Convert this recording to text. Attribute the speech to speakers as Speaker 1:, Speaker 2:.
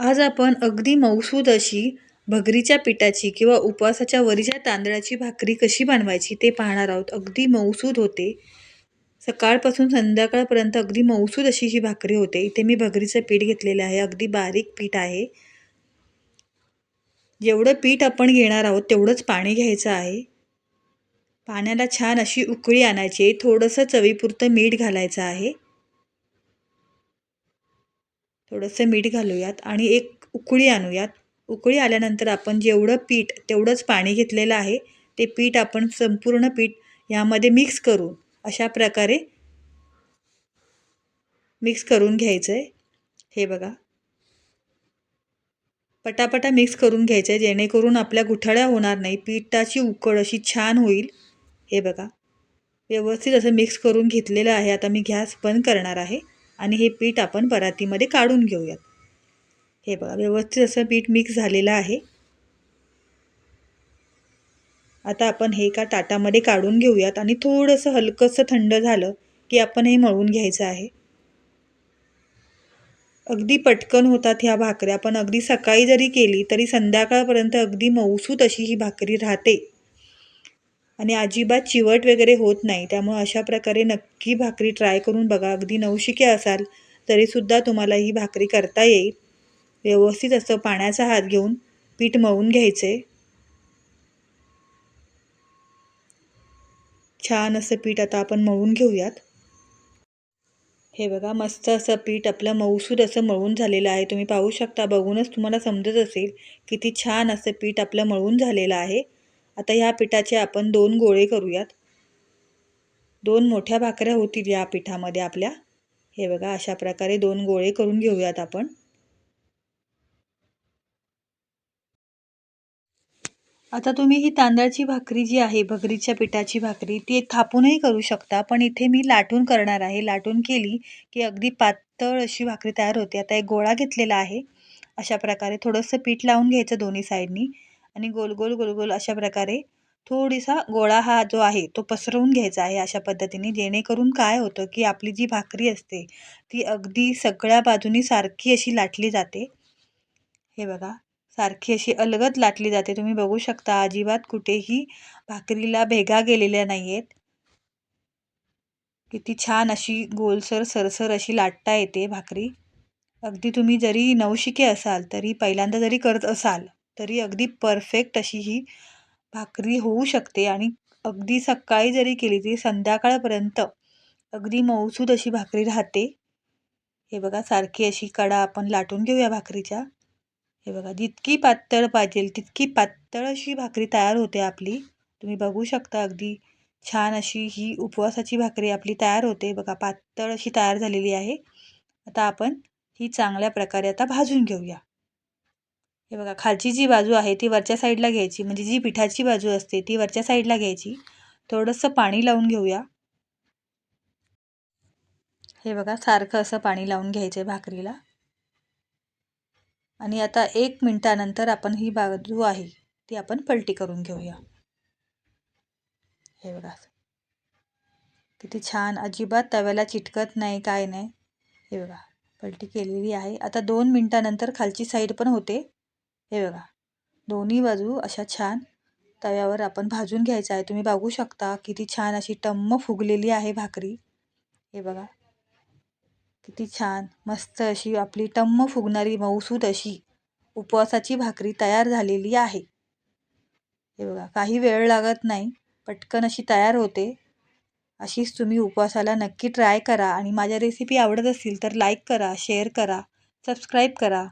Speaker 1: आज आपण अगदी मऊसूद अशी भगरीच्या पिठाची किंवा उपवासाच्या वरीच्या तांदळाची भाकरी कशी बनवायची ते पाहणार आहोत. अगदी मऊसूद होते. सकाळपासून संध्याकाळपर्यंत अगदी मऊसूद अशी ही भाकरी होते. इथे मी भगरीचं पीठ घेतलेलं आहे. अगदी बारीक पीठ आहे. जेवढं पीठ आपण घेणार आहोत तेवढंच पाणी घ्यायचं आहे. पाण्याला छान अशी उकळी आणायची थोडंसं चवीपुरतं मीठ घालायचं आहे. थोडंसं मीठ घालूयात आणि एक उकळी आणूयात. उकळी आल्यानंतर आपण जेवढं पीठ तेवढंच पाणी घेतलेलं आहे. ते पीठ आपण संपूर्ण पीठ ह्यामध्ये मिक्स करून अशा प्रकारे मिक्स करून घ्यायचं आहे हे बघा. पटापटा मिक्स करून घ्यायचं आहे जेणेकरून आपल्या गुठळ्या होणार नाही. पिठाची उकळ अशी छान होईल. हे बघा. व्यवस्थित असं मिक्स करून घेतलेलं आहे. आता मी गॅस बंद करणार आहे. आणि हे पीठ आपण परातीमध्ये काढून घेऊयात. हे बघा व्यवस्थित असं पीठ मिक्स झालेलं आहे. आता आपण हे एका ताटामध्ये काढून घेऊयात आणि थोडंसं हलकंसं थंड झालं की आपण हे मळून घ्यायचं आहे. अगदी पटकन होतात ह्या भाकऱ्या आपण अगदी सकाळी जरी केली तरी संध्याकाळपर्यंत अगदी मऊसूत अशी ही भाकरी राहते. आणि अजिबात चिवट वगैरे होत नाही. त्यामुळे अशा प्रकारे नक्की भाकरी ट्राय करून बघा. अगदी नवशिके असाल तरीसुद्धा तुम्हाला ही भाकरी करता येईल. व्यवस्थित असं पाण्याचा हात घेऊन पीठ मळून घ्यायचे. छान असं पीठ आता आपण मळून घेऊयात. हे बघा मस्त असं पीठ आपलं मऊसूद असं मळून झालेलं आहे. तुम्ही पाहू शकता बघूनच तुम्हाला समजत असेल किती छान असं पीठ आपलं मळून झालेलं आहे. आता ह्या पिठाचे आपण दोन गोळे करूयात. दोन मोठ्या भाकऱ्या होतील या पिठामध्ये आपल्या. हे बघा अशा प्रकारे दोन गोळे करून घेऊयात आपण. आता तुम्ही ही तांदळाची भाकरी जी आहे भगरीच्या पिठाची भाकरी ती थापूनही करू शकता. पण इथे मी लाटून करणार आहे. लाटून केली की अगदी पातळ अशी भाकरी तयार होते. आता एक गोळा घेतलेला आहे. अशा प्रकारे थोडंसं पीठ लावून घ्यायचं दोन्ही साईडनी. आणि गोल गोल गोल गोल अशा प्रकारे थोडीसा गोळा हा जो आहे तो पसरवून घ्यायचा आहे अशा पद्धतीने जेणेकरून काय होतं की आपली जी भाकरी असते ती अगदी सगळ्या बाजूनी सारखी अशी लाटली जाते. हे बघा सारखी अशी अलगद लाटली जाते. तुम्ही बघू शकता अजिबात कुठेही भाकरीला भेगा गेलेल्या नाही आहेत किती छान अशी गोलसर सरसर अशी लाटता येते भाकरी. अगदी तुम्ही जरी नवशिके असाल तरी पहिल्यांदा जरी करत असाल तरी अगदी परफेक्ट अशी ही भाकरी होऊ शकते. आणि अगदी सकाळी जरी केली तरी संध्याकाळपर्यंत अगदी मऊसूद अशी भाकरी राहते. हे बघा सारखी अशी कडा आपण लाटून घेऊया भाकरीच्या. हे बघा जितकी पातळ पाहिजे तितकी पातळ अशी भाकरी तयार होते आपली. तुम्ही बघू शकता अगदी छान अशी ही उपवासाची भाकरी आपली तयार होते. बघा पातळ अशी तयार झालेली आहे. आता आपण ही चांगल्या प्रकारे आता भाजून घेऊया. हे बघा खालची जी बाजू आहे ती वरच्या साईडला घ्यायची. म्हणजे जी पिठाची बाजू असते ती वरच्या साईडला घ्यायची. थोडंसं पाणी लावून घेऊया. हे बघा सारखं असं पाणी लावून घ्यायचं आहे भाकरीला. आणि आता एक मिनटानंतर आपण ही बाजू आहे ती आपण पलटी करून घेऊया. हे बघा. किती छान अजिबात तव्याला चिटकत नाही काय नाही. हे बघा पलटी केलेली आहे. आता दोन मिनटानंतर खालची साईड पण होते. हे बघा दोन्ही बाजू अशा छान तव्यावर आपण भाजून घ्यायचं आहे. तुम्ही बघू शकता किती छान अशी टम्म फुगलेली आहे भाकरी. हे बघा किती छान मस्त अशी आपली टम्म फुगणारी मऊसूद अशी उपवासाची भाकरी तयार झालेली आहे. हे बघा काही वेळ लागत नाही पटकन अशी तयार होते. अशीच तुम्ही उपवासाला नक्की ट्राय करा आणि माझ्या रेसिपी आवडत असतील तर लाईक करा शेअर करा सबस्क्राईब करा.